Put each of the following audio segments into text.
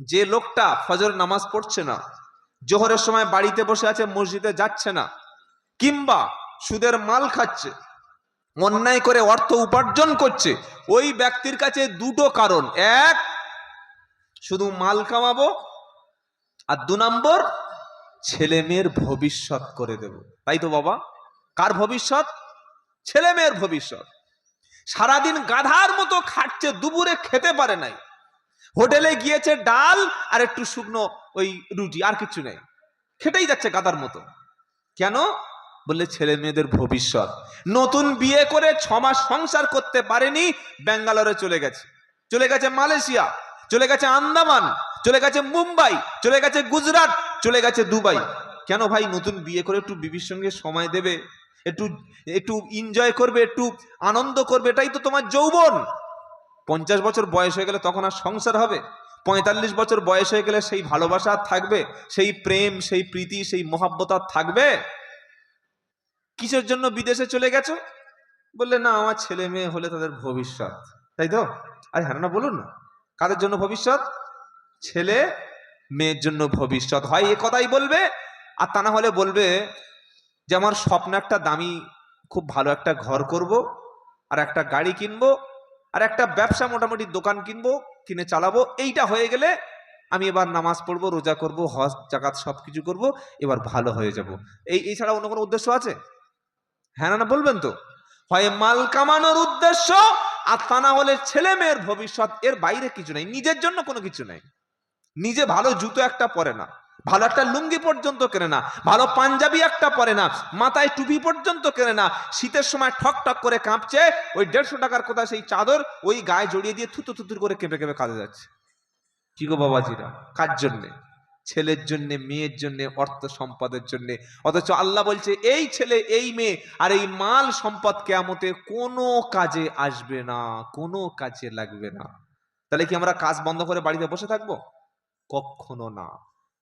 যে লোকটা ফজর নামাজ পড়ছে না, জোহরের সময় বাড়িতে বসে আছে, মসজিদে যাচ্ছে না, কিংবা সুদের মাল খাচ্ছে, অন্যায় করে অর্থ উপার্জন করছে, ওই ব্যক্তির কাছে দুটো কারণ। এক, শুধু মাল কামাবো, আর দু নম্বর ছেলে মেয়ের ভবিষ্যৎ করে দেব। তাই তো বাবা? কার ভবিষ্যৎ? ছেলে মেয়ের ভবিষ্যৎ। সারাদিন গাধার মতো খাটছে, দুপুরে খেতে পারে নাই। হোটেলে গিয়েছে ডাল আর একটু শুকনো ওই রুটি, আর কিছু নেই। খেটেই যাচ্ছে গাদার মতো। কেন? বললে, ছেলে মেয়েদের ভবিষ্যৎ। নতুন বিয়ে করে ছ মাস সংসার করতে পারেনি, ব্যাঙ্গালোরে চলে গেছে। চলে গেছে মালয়েশিয়া, চলে গেছে আন্দামান, চলে গেছে মুম্বাই, চলে গেছে গুজরাট, চলে গেছে দুবাই। কেন ভাই, নতুন বিয়ে করে একটু বিবির সঙ্গে সময় দেবে? একটু একটু এনজয় করবে, একটু আনন্দ করবে, এটাই তো তোমার যৌবন। পঞ্চাশ বছর বয়স হয়ে গেলে তখন আর সংসার হবে? পঁয়তাল্লিশ বছর বয়স হয়ে গেলে সেই ভালোবাসা থাকবে? সেই প্রেম, সেই প্রীতি, সেই মহাব্বত থাকবে? কিসের জন্য বিদেশে চলে গেছো? বললে, না, আমার ছেলে মেয়ে হলে তাদের ভবিষ্যৎ। তাই তো? আরে হ্যাঁ না, বলুন না। কাদের জন্য ভবিষ্যৎ? ছেলে মেয়ের জন্য ভবিষ্যৎ। হয় এ কথাই বলবে, আর তা না হলে বলবে যে, আমার স্বপ্ন একটা দামি, খুব ভালো একটা ঘর করব, আর একটা গাড়ি কিনবো আর একটা ব্যবসা মোটামুটি দোকান কিনবো, কিনে চালাবো, এইটা হয়ে গেলে আমি এবার নামাজ পড়ব, রোজা করব, হজ, জাকাত সব কিছু করব, এবার ভালো হয়ে যাব। এই এছাড়া অন্য কোনো উদ্দেশ্য আছে? হ্যাঁ না বলবেন তো। হয় মাল কামানোর উদ্দেশ্য, আর তা না হলে ছেলে মেয়ের ভবিষ্যৎ এর বাইরে কিছু নাই, নিজের জন্য কোনো কিছু নাই। নিজে ভালো জুতো একটা পরে না। ভালো একটা লুঙ্গি পর্যন্ত কেনে না, ভালো পাঞ্জাবি একটা পরে না, মাথায় টুপি পর্যন্ত কেনে না, শীতের সময় ঠক ঠক করে কাঁপছে, ওই দেড়শো টাকার কোথায় সেই চাদর, ওই গায়ে জড়িয়ে দিয়ে থুতু থুতুর করে কেঁপে কেঁপে কাজে যাচ্ছে। কি গো বাবাজিরা, কার জন্যে? ছেলের জন্যে, মেয়ের জন্যে, অর্থ সম্পদের জন্যে। অথচ আল্লাহ বলছে, এই ছেলে, এই মেয়ে, আর এই মাল সম্পদ কেয়ামতে কোনো কাজে আসবে না, কোনো কাজে লাগবে না। তাহলে কি আমরা কাজ বন্ধ করে বাড়িতে বসে থাকব? কখনো না।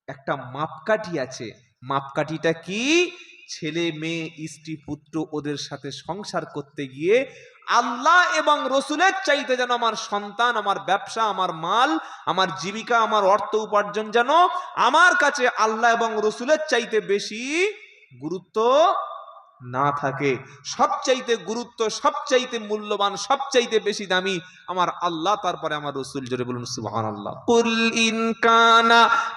একটা মাপকাঠি আছে। মাপকাঠিটা কি? ছেলে, মেয়ে, স্ত্রী, পুত্র ওদের সাথে সংসার করতে গিয়ে আল্লাহ এবং রসুলের চাইতে যেন আমার সন্তান, আমার ব্যবসা, আমার মাল, আমার জীবিকা, আমার অর্থ উপার্জন যেন আমার কাছে আল্লাহ এবং রসুলের চাইতে বেশি গুরুত্ব না থাকে। সবচাইতে গুরুত্ব, সবচাইতে মূল্যবান, সবচাইতে বেশি দামি আমার আল্লাহ, তারপরে আমার রসুল, জোরে বলুন সুবহান আল্লাহ কুল ইন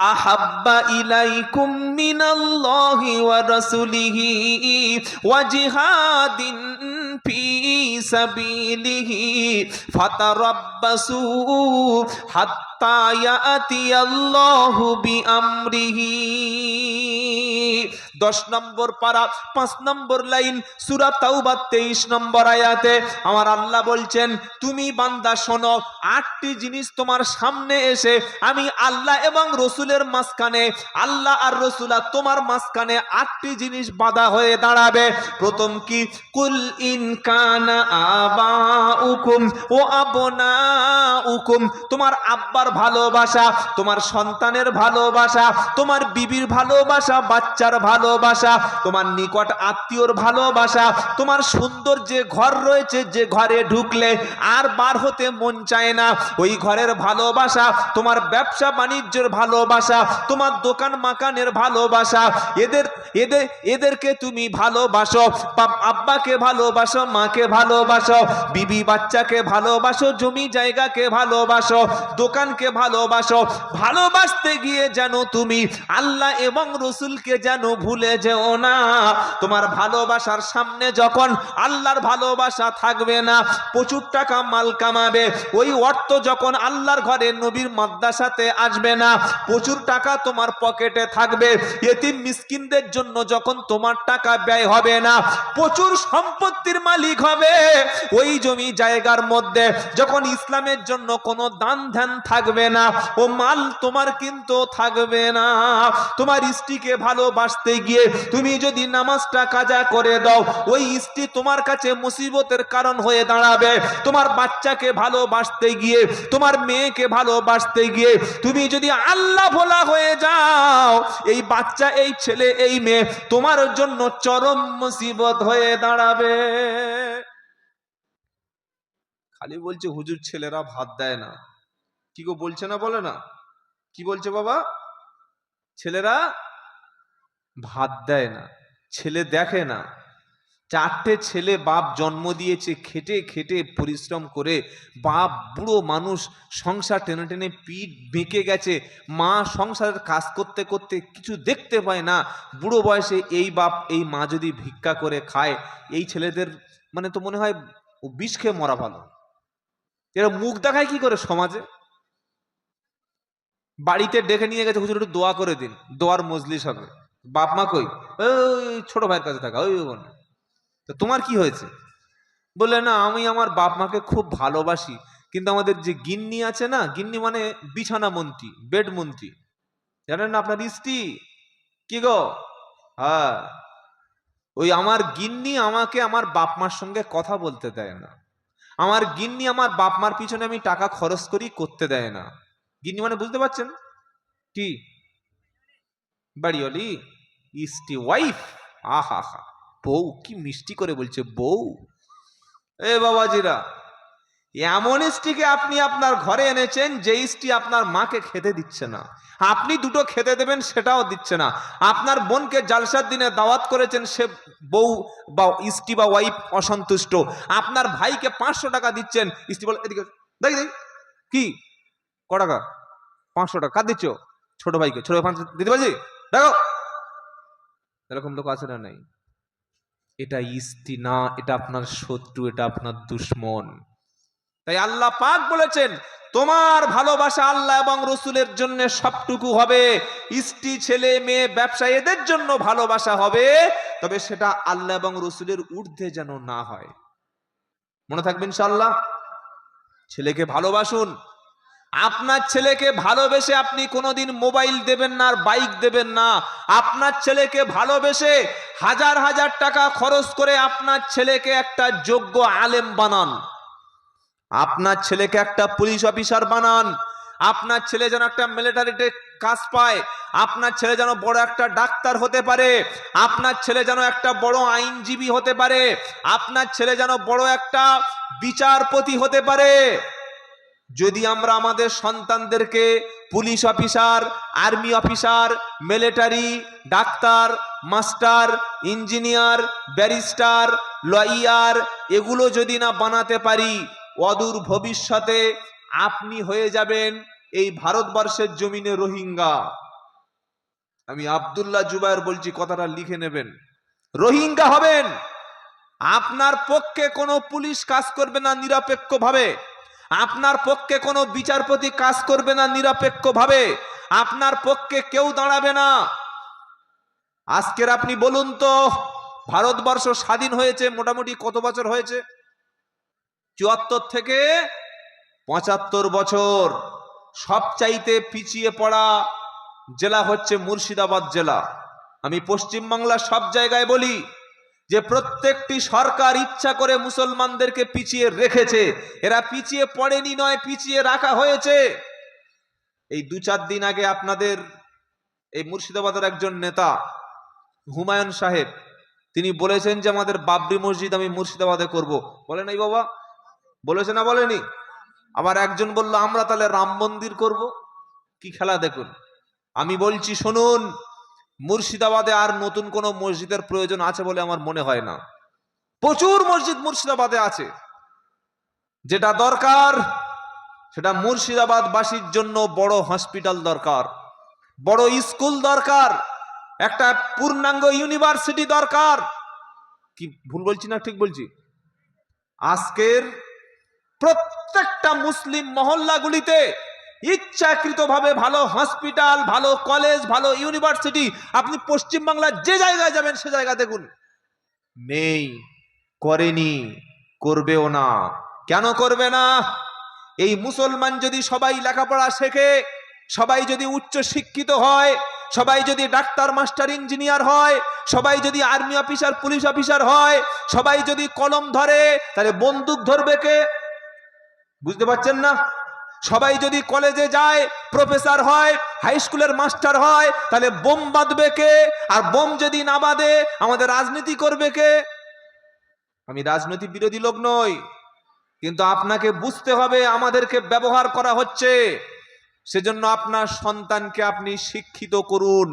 أحب إليكم من الله ورسوله وجهاد في سبيله فتربصوا حتى يأتي الله بأمره দশ নম্বর পারা, পাঁচ নম্বর লাইন, সুরা তাওবা তেইশ নম্বর আয়াতে আমার আল্লাহ বলছেন, তুমি বান্দা, শোনো, আটটি জিনিস তোমার সামনে এসে আমি আল্লাহ এবং রসুলের মাঝখানে, আল্লাহ আর রসুলা তোমার মাঝখানে আটটি জিনিস বাধা হয়ে দাঁড়াবে। প্রথম কি? কুল ইন কানা আবা উকুম ও আবনা উকুম তোমার আব্বার ভালোবাসা, তোমার সন্তানের ভালোবাসা, তোমার বিবির ভালোবাসা, বাচ্চার ভালোবাসা, তোমার নিকট আত্মীয়র ভালোবাসা, তোমার সুন্দর যে ঘর রয়েছে, যে ঘরে ঢুকলে আর বার হতে মন চায় না। ওই ঘরের ভালোবাসা, তোমার ব্যবসা বাণিজ্যের ভালোবাসা, তোমার দোকান মাকানের ভালোবাসা, এদের এদের এদেরকে তুমি ভালোবাসো। আব্বাকে ভালোবাসো, মাকে ভালোবাসো, বিবি বাচ্চাকে ভালোবাসো, জমি জায়গাকে ভালোবাসো, দোকানকে ভালোবাসো। ভালোবাসতে গিয়ে যেন তুমি আল্লাহ এবং রসুলকে যেন ভুলে যেও না। তোমার ভালোবাসার সামনে যখন আল্লাহর ভালোবাসা থাকবে না, প্রচুর টাকা মাল কামাবে। ওই অর্থ যখন আল্লাহর ঘরে নবীর মাদ্রাসাতে আসবে না, প্রচুর টাকা তোমার পকেটে থাকবে। এতিম মিসকিনদের জন্য যখন তোমার টাকা ব্যয় হবে না, প্রচুর সম্পত্তির মালিক হবে। ওই জমি জায়গার মধ্যে যখন ইসলামের জন্য কোনো দান ধ্যান থাকবে না, ও মাল তোমার কিন্তু থাকবে না। তোমার স্ত্রীকে ভালোবাসতে গিয়ে তুমি যদি নামাজটা কাজা করে দাও, ওই স্ত্রী তোমার কাছে মুসিবতের কারণ হয়ে দাঁড়াবে। তোমার বাচ্চাকে ভালোবাসতে গিয়ে, তোমার মেয়েকে ভালোবাসতে গিয়ে তুমি যদি আল্লাহ ভোলা হয়ে যাও, এই বাচ্চা, এই ছেলে, এই মেয়ে তোমার জন্য চরম মুসিবত হয়ে দাঁড়াবে। খালি বলছে, হুজুর, ছেলেরা ভাত দেয় না। কি গো, বলছে না, বলে না? কি বলছে বাবা? ছেলেরা ভাত দেয় না, ছেলে দেখে না। চারটে ছেলে বাপ জন্ম দিয়েছে, খেটে খেটে পরিশ্রম করে। বাপ বুড়ো মানুষ সংসার টেনে টেনে পিঠ বেঁকে গেছে। মা সংসারের কাজ করতে করতে কিছু দেখতে পায় না। বুড়ো বয়সে এই বাপ, এই মা যদি ভিক্ষা করে খায়, এই ছেলেদের মানে তো মনে হয় বিষ খেয়ে মরা ভালো। এরা মুখ দেখায় কি করে সমাজে? বাড়িতে ডেকে নিয়ে গেছে, হুজুর একটু দোয়া করে দিন, দোয়ার মজলিস হবে। বাপ মা কই? ওই ছোট ভাইয়ের কাছে থাকা, ওই বোন। তো তোমার কি হয়েছে? বললে, না, আমি আমার বাপ মাকে খুব ভালোবাসি, কিন্তু আমাদের যে গিন্নি আছে না, গিন্নি মানে বিছানা মন্ত্রী, বেড মন্ত্রী। জানেন না আপনার স্ত্রী? কি গো? হ্যাঁ ওই আমার গিন্নি আমাকে আমার বাপ মার সঙ্গে কথা বলতে দেয় না। আমার গিন্নি আমার বাপ মার পিছনে আমি টাকা খরচ করি, করতে দেয় না। গিন্নি মানে বুঝতে পারছেন? কি? বাড়িওয়ালি ইস্টি ওয়াইফ? আহা হা। বউ কি মিষ্টি করে বলছে, বউ, এ বাবাজিরা, এমন ইস্টিকে আপনি আপনার ঘরে এনেছেন যে ইস্টি আপনার মাকে খেতে দিচ্ছে না। আপনি দুটো খেতে দেবেন সেটাও দিচ্ছে না। আপনার বোনকে জালসার দিনে দাওয়াত করেছেন সে বউ বা ইস্টি বা ওয়াইফ অসন্তুষ্ট। আপনার ভাইকে পাঁচশো টাকা দিচ্ছেন স্ত্রী বলে, এদিকে, দেখি দেখি, কি? ক টাকা? পাঁচশো টাকা দিচ্ছ? ছোট ভাইকে, ছোট ভাই দিতে পারছি? দেখো। এরকম লোক আছে না নাই? এটা ইস্তি না, এটা আপনার শত্রু, এটা আপনার দুশ্মন। তাই আল্লাহ পাক বলেছেন, তোমার ভালোবাসা আল্লাহ এবং রসুলের জন্য সবটুকু হবে। স্ত্রী ছেলে, মেয়ে ব্যবসা এদের জন্য ভালোবাসা হবে, তবে সেটা আল্লাহ এবং রসুলের ঊর্ধ্বে যেন না হয়। মনে থাকবেন ইনশাআল্লাহ? ছেলেকে ভালোবাসুন আপনার ছেলেকে ভালোবেসে আপনি কোনোদিন মোবাইল দেবেন না আর বাইক দেবেন না। আপনার ছেলেকে ভালোবেসে হাজার হাজার টাকা খরচ করে আপনার ছেলেকে একটা যোগ্য আলেম বানান। আপনার ছেলেকে একটা পুলিশ অফিসার বানান। আপনার ছেলে যেন একটা মিলিটারিতে কাজ পায়। আপনার ছেলে যেন বড় একটা ডাক্তার হতে পারে। আপনার ছেলে যেন একটা বড় আইনজীবী হতে পারে। আপনার ছেলে যেন বড় একটা বিচারপতি হতে পারে। যদি আমরা আমাদের সন্তানদেরকে police officer, army officer, military, doctor, master, engineer, barrister, lawyer এগুলো যদি না বানাতে পারি, অদূর ভবিষ্যতে আপনি হয়ে যাবেন এই ভারতবর্ষের জমিনে রোহিঙ্গা। আমি আব্দুল্লাহ জুবায়ের বলছি, কথাটা লিখে নেবেন। রোহিঙ্গা হবেন। আপনার পক্ষে কোনো পুলিশ কাজ করবে না নিরপেক্ষভাবে। আপনার পক্ষে কোনো বিচারপতি কাজ করবে না নিরপেক্ষভাবে। আপনার পক্ষে কেউ দাঁড়াবে না। আজকের আপনি বলুন তো, ভারতবর্ষ স্বাধীন হয়েছে, মোটামুটি কত বছর হয়েছে? চুয়াত্তর থেকে পঁচাত্তর বছর। সবচাইতে পিছিয়ে পড়া জেলা হচ্ছে মুর্শিদাবাদ জেলা। আমি পশ্চিমবাংলার সব জায়গায় বলি যে প্রত্যেকটি সরকার ইচ্ছা করে মুসলমানদেরকে পিছিয়ে রেখেছে, এরা পিছিয়ে পড়েনি নয়, পিছিয়ে রাখা হয়েছে। এই দু চার দিন আগে আপনাদের এই মুর্শিদাবাদের একজন নেতা, হুমায়ুন সাহেব, তিনি বলেছেন যে, আমাদের বাবরি মসজিদ আমি মুর্শিদাবাদে করব। বলে নাই বাবা? বলেছে না বলেনি? আবার একজন বলল, আমরা তাহলে রাম মন্দির করব? কি খেলা দেখুন। আমি বলছি, শুনুন মুর্শিদাবাদে আর নতুন কোনো মসজিদের প্রয়োজন আছে বলে আমার মনে হয় না। প্রচুর মসজিদ মুর্শিদাবাদে আছে। যেটা দরকার, সেটা মুর্শিদাবাদ বাসীর জন্য বড় হসপিটাল দরকার, বড় স্কুল দরকার, একটা পূর্ণাঙ্গ ইউনিভার্সিটি দরকার। কি, ভুল বলছি না ঠিক বলছি? আজকের প্রত্যেকটা মুসলিম মহল্লাগুলিতে ইচ্ছাকৃতভাবে ভালো হসপিটাল ভালো কলেজ ভালো ইউনিভার্সিটি আপনি পশ্চিমবাংলার যে জায়গায় যাবেন সে জায়গা দেখুন। নেই, করেনি, করবেও না। কেন করবে না? এই মুসলমান যদি সবাই লেখাপড়া শেখে, সবাই যদি উচ্চ শিক্ষিত হয়, সবাই যদি ডাক্তার মাস্টার ইঞ্জিনিয়ার হয়, সবাই যদি আর্মি অফিসার পুলিশ অফিসার হয়, সবাই যদি কলম ধরে, তাহলে বন্দুক ধরবে কে? বুঝতে পারছেন না? সবাই যদি কলেজে যায়, প্রফেসর হয় হাই স্কুলের মাস্টার হয়, তাহলে বোম বাঁধবে কে? আর বোম যদি না বাঁধে, আমাদের রাজনীতি করবে কে? আমি রাজনৈতিক বিরোধী লোক নই, কিন্তু আপনাকে বুঝতে হবে আমাদেরকে ব্যবহার করা হচ্ছে। সেজন্য আপনার সন্তানকে আপনি শিক্ষিত করুন।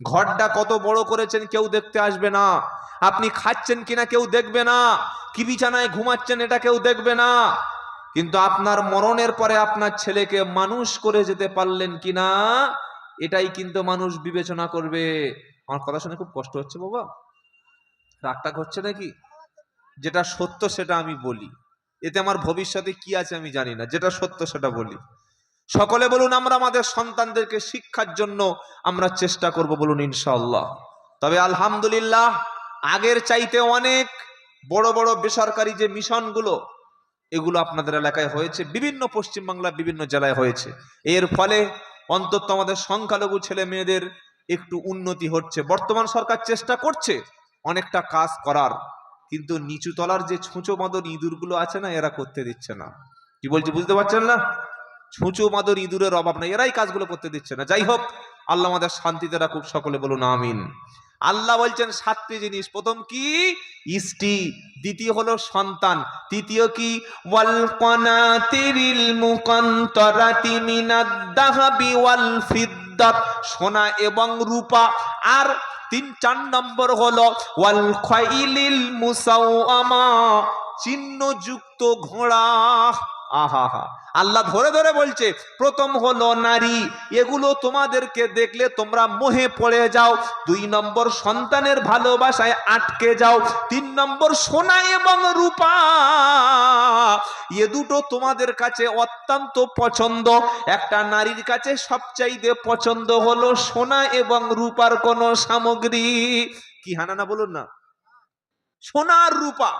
ঘরটা কত বড় করেছেন কেউ দেখতে আসবে না। আপনি খাচ্ছেন কিনা কেউ দেখবে না। কি বিছানায় ঘুমাচ্ছেন এটা কেউ দেখবে না। কিন্তু আপনার মরণের পরে আপনার ছেলেকে মানুষ করে যেতে পারলেন কিনা, এটাই কিন্তু মানুষ বিবেচনা করবে। আমার কথা শুনে খুব কষ্ট হচ্ছে বাবা। রাগটাগ হচ্ছে নাকি? যেটা সত্য সেটা আমি বলি। এতে আমার ভবিষ্যতে কি আছে আমি জানি না। যেটা সত্য সেটা বলি। সকলে বলুন, আমরা আমাদের সন্তানদেরকে শিক্ষার জন্য আমরা চেষ্টা করব বলুন ইনশাআল্লাহ। তবে আলহামদুলিল্লাহ, আগের চাইতে অনেক বড় বড় বেসরকারি যে মিশনগুলো এগুলো আপনাদের এলাকায় হয়েছে, বিভিন্ন পশ্চিমবাংলা বিভিন্ন জেলায় হয়েছে। এর ফলে অন্তত আমাদের সংখ্যালঘু ছেলে মেয়েদের একটু উন্নতি হচ্ছে। বর্তমান সরকার চেষ্টা করছে অনেকটা কাজ করার, কিন্তু নিচু তলার যে ছুঁচো মাদর ইঁদুরগুলো আছে না, এরা করতে দিচ্ছে না। কি বলছি, বুঝতে পারছেন না? ছুঁচো মাদর ইঁদুরের অভাব নাই, এরাই কাজগুলো করতে দিচ্ছে না। যাই হোক, আল্লাহ আমাদের শান্তিতে রাখুক, সকলে বলুন, আমিন। আল্লাহ বলছেন সাতটি জিনিস। প্রথম কি? ইষ্টি। দ্বিতীয় হলো সন্তান। তৃতীয় কি? ওয়াল কনাতিরিল মুকান্তরাতি ওয়াল ফিদ্দাত সোনা এবং রূপা। আর তিন, চার নম্বর হলো ওয়াল খাইলিল মুসাওয়ামা। চিহ্নযুক্ত ঘোড়া। আহা হা আল্লাহ ধরে ধরে বলছে, প্রথম হলো নারী, এগুলো তোমাদেরকে দেখলে তোমরা মোহে পড়ে যাও। দুই নম্বর সন্তানের ভালোবাসায় আটকে যাও। তিন নম্বর সোনা এবং রূপা। এ দুটো তোমাদের কাছে অত্যন্ত পছন্দ। একটা নারীর কাছে সবচাইতে পছন্দ হলো সোনা এবং রূপার কোনো সামগ্রী। কি হানানা বলুন না। সোনার রূপা।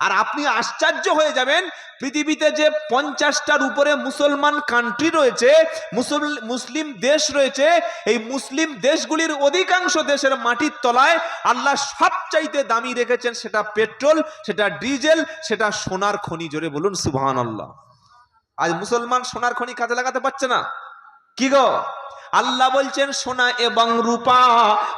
আর আপনি আশ্চর্য হয়ে যাবেন, পৃথিবীতে যে পঞ্চাশটার উপরে মুসলমান কান্ট্রি রয়েছে, মুসল- মুসলিম দেশ রয়েছে, এই মুসলিম দেশগুলির অধিকাংশ দেশের মাটির তলায় আল্লাহ সবচাইতে দামি রেখেছেন সেটা পেট্রোল, সেটা ডিজেল, সেটা সোনার খনি। জোরে বলুন সুবহান আল্লাহ আজ মুসলমান সোনার খনি কাজে লাগাতে পারছে না। কি গো? আল্লাহ বলছেন সোনা এবং রূপা।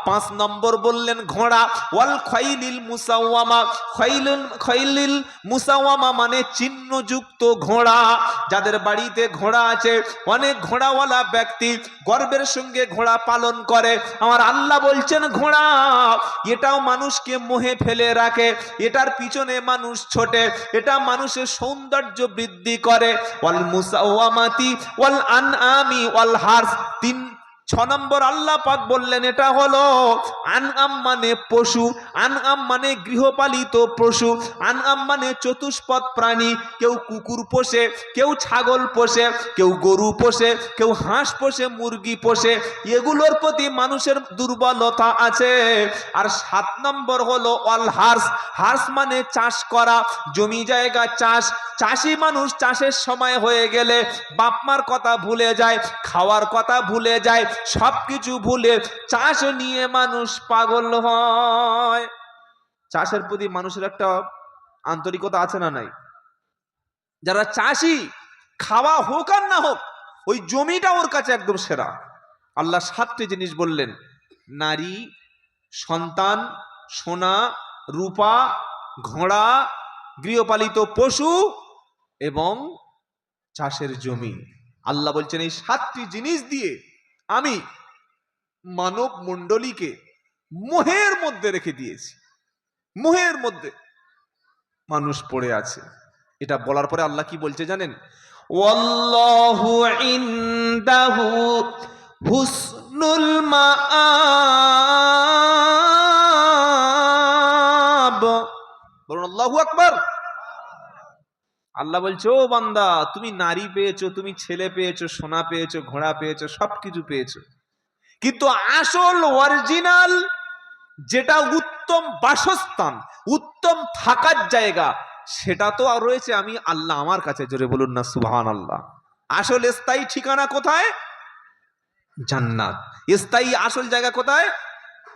পাঁচ নম্বর বললেন, ঘোড়া। ওয়াল খৈলিল মুসাওয়ামা। খৈলুল খৈলিল মুসাওয়ামা মানে চিহ্নযুক্ত ঘোড়া, যাদের বাড়িতে ঘোড়া আছে। অনেক ঘোড়াওয়ালা ব্যক্তি গর্বের সঙ্গে ঘোড়া পালন করে। আমার আল্লাহ বলছেন, ঘোড়া, এটাও মানুষকে মোহে ফেলে রাখে। এটার পিছনে মানুষ ছোটে। এটা মানুষের সৌন্দর্য বৃদ্ধি করে। ওয়াল মুসাওয়ামাতি, ওয়াল আনআমি, ওয়াল হার্স। তিন ছ নম্বর আল্লাহ পাক বললেন, এটা হলো আনআম মানে পশু, আনআম মানে গৃহপালিত পশু, আনআম মানে চতুষ্পদ প্রাণী, কেউ কুকুর পোষে, কেউ ছাগল পোষে, কেউ গরু পোষে, কেউ হাঁস পোষে, মুরগি পোষে, এগুলোর প্রতি মানুষের দুর্বলতা আছে। আর সাত নম্বর হলো অল হার্স হার্স মানে চাষ করা, জমি জায়গা চাষ, চাষি মানুষ চাষের সময় হয়ে গেলে বাপমার কথা ভুলে যায়, খাওয়ার কথা ভুলে যায় সব কিছু ভুলে চাষ নিয়ে মানুষ পাগল হয়। চাষের প্রতি মানুষের একটা আন্তরিকতা আছে না নাই? যারা চাষি, খাওয়া হোক আর না হোক, ওই জমিটা ওর কাছে একদম সেরা। আল্লাহ সাতটি জিনিস বললেন। নারী, সন্তান, সোনা, রূপা, ঘোড়া, গৃহপালিত পশু এবং চাষের জমি। আল্লাহ বলছেন এই সাতটি জিনিস দিয়ে আমি মানব মণ্ডলীকে মোহের মধ্যে রেখে দিয়েছি। মোহের মধ্যে মানুষ পড়ে আছে। এটা বলার পরে আল্লাহ কি বলছে জানেন? হুসনুল মাআব। বলুন, আল্লাহু আকবার। আল্লাহ বলছে, ও বান্দা, তুমি নারী পেয়েছ, তুমি ছেলে পেয়েছ, সোনা পেয়েছ, ঘোড়া পেয়েছ, সবকিছু পেয়েছ। কিন্তু আসল অরিজিনাল যেটা উত্তম বাসস্থান, উত্তম থাকার জায়গা, সেটা তো আর রয়েছে। আমি আল্লাহ আমার কাছে জোরে বলুন না সুবহান আল্লাহ আসল স্থায়ী ঠিকানা কোথায়? জান্নাত। স্থায়ী আসল জায়গা কোথায়?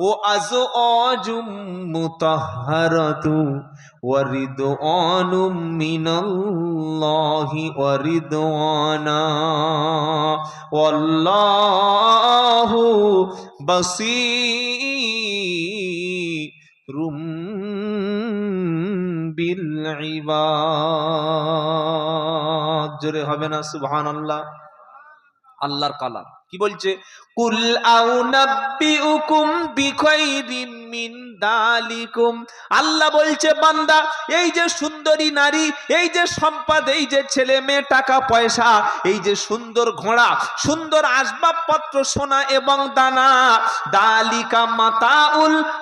ও আজওয়াজুম মুতাহহারাতু ওয়া রিদওয়ানুম মিনাল্লাহি ওয়া রিদওয়ানা ওয়াল্লাহু বাসীরুম বিল ইবাদ জোরে হবে না, সুবহানাল্লাহ। আল্লাহর কালাম। কি বলছে? কুল আউনাব্বিউকুম বিখাইরিম আল্লাহ বলছে, বান্দা, এই যে সুন্দরী নারী, এই যে সম্পদ, এই যে ছেলে মেয়ে, টাকা, পয়সা, এই যে সুন্দর ঘোড়া, সুন্দর আসবাবপত্র, সোনা এবং দানা, দালিকা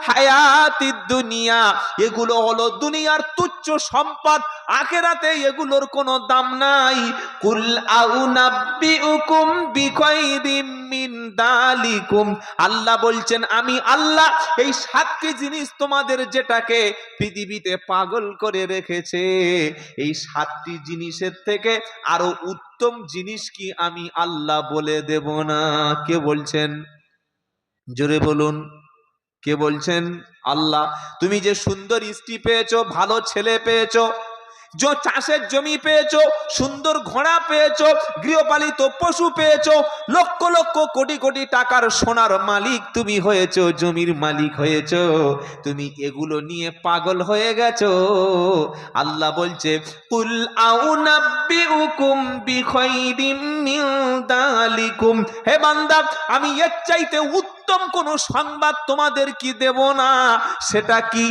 হায়াতিদ দুনিয়া। এগুলো হলো দুনিয়ার তুচ্ছ সম্পদ। আখেরাতে এগুলোর কোনো দাম নাই। কুল আউনাব্বিউকুম বিখাইরিম মিন দালিকুম। আল্লাহ বলছেন, আমি আল্লাহ এই সাতটি জিনিস তোমাদের যেটাকে পৃথিবীতে পাগল করে রেখেছে। এই সাতটি জিনিসের থেকে আরও উত্তম জিনিস কি আমি আল্লাহ বলে দেব না? কে বলছেন? জোরে বলুন। কে বলছেন? আল্লাহ, তুমি যে সুন্দর স্ত্রী পেয়েছ, ভালো ছেলে পেয়েছ চাষের জমি পেয়েছ, সুন্দর ঘোড়া পেয়েছ, গৃহপালিত পশু পেয়েছ, লক্ষ লক্ষ কোটি কোটি টাকার সোনার মালিক তুমি হয়েছো, জমির মালিক হয়েছো। তুমি এগুলো নিয়ে পাগল হয়ে গেছো। আল্লাহ বলছে হে বান্দা, আমি এর চাইতে উত্তম কোন সংবাদ তোমাদের কি দেব না? সেটা কি?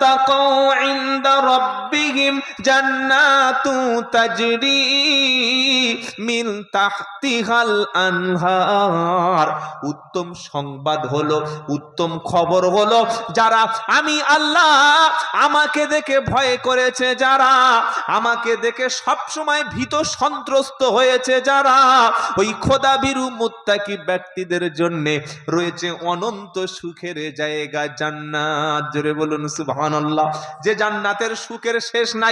তাকাও ইনদা রাব্বিহিম জান্নাতু তাজরি মিন তাহতিহাল আনহার। উত্তম সংবাদ হলো, উত্তম খবর হলো, যারা আমি আল্লাহ, আমাকে দেখে ভয় করেছে যারা, আমাকে দেখে সব সময় ভীত সন্ত্রস্ত হয়েছে যারা, ওই খোদা বিরু মুত্তাকি ব্যক্তিদের জন্য রয়েছে অনন্ত সুখের জায়গা জান্নাত। জোরে বলুন, সুবহানাল্লাহ। যে জান্নাতের সুখের শেষ নাই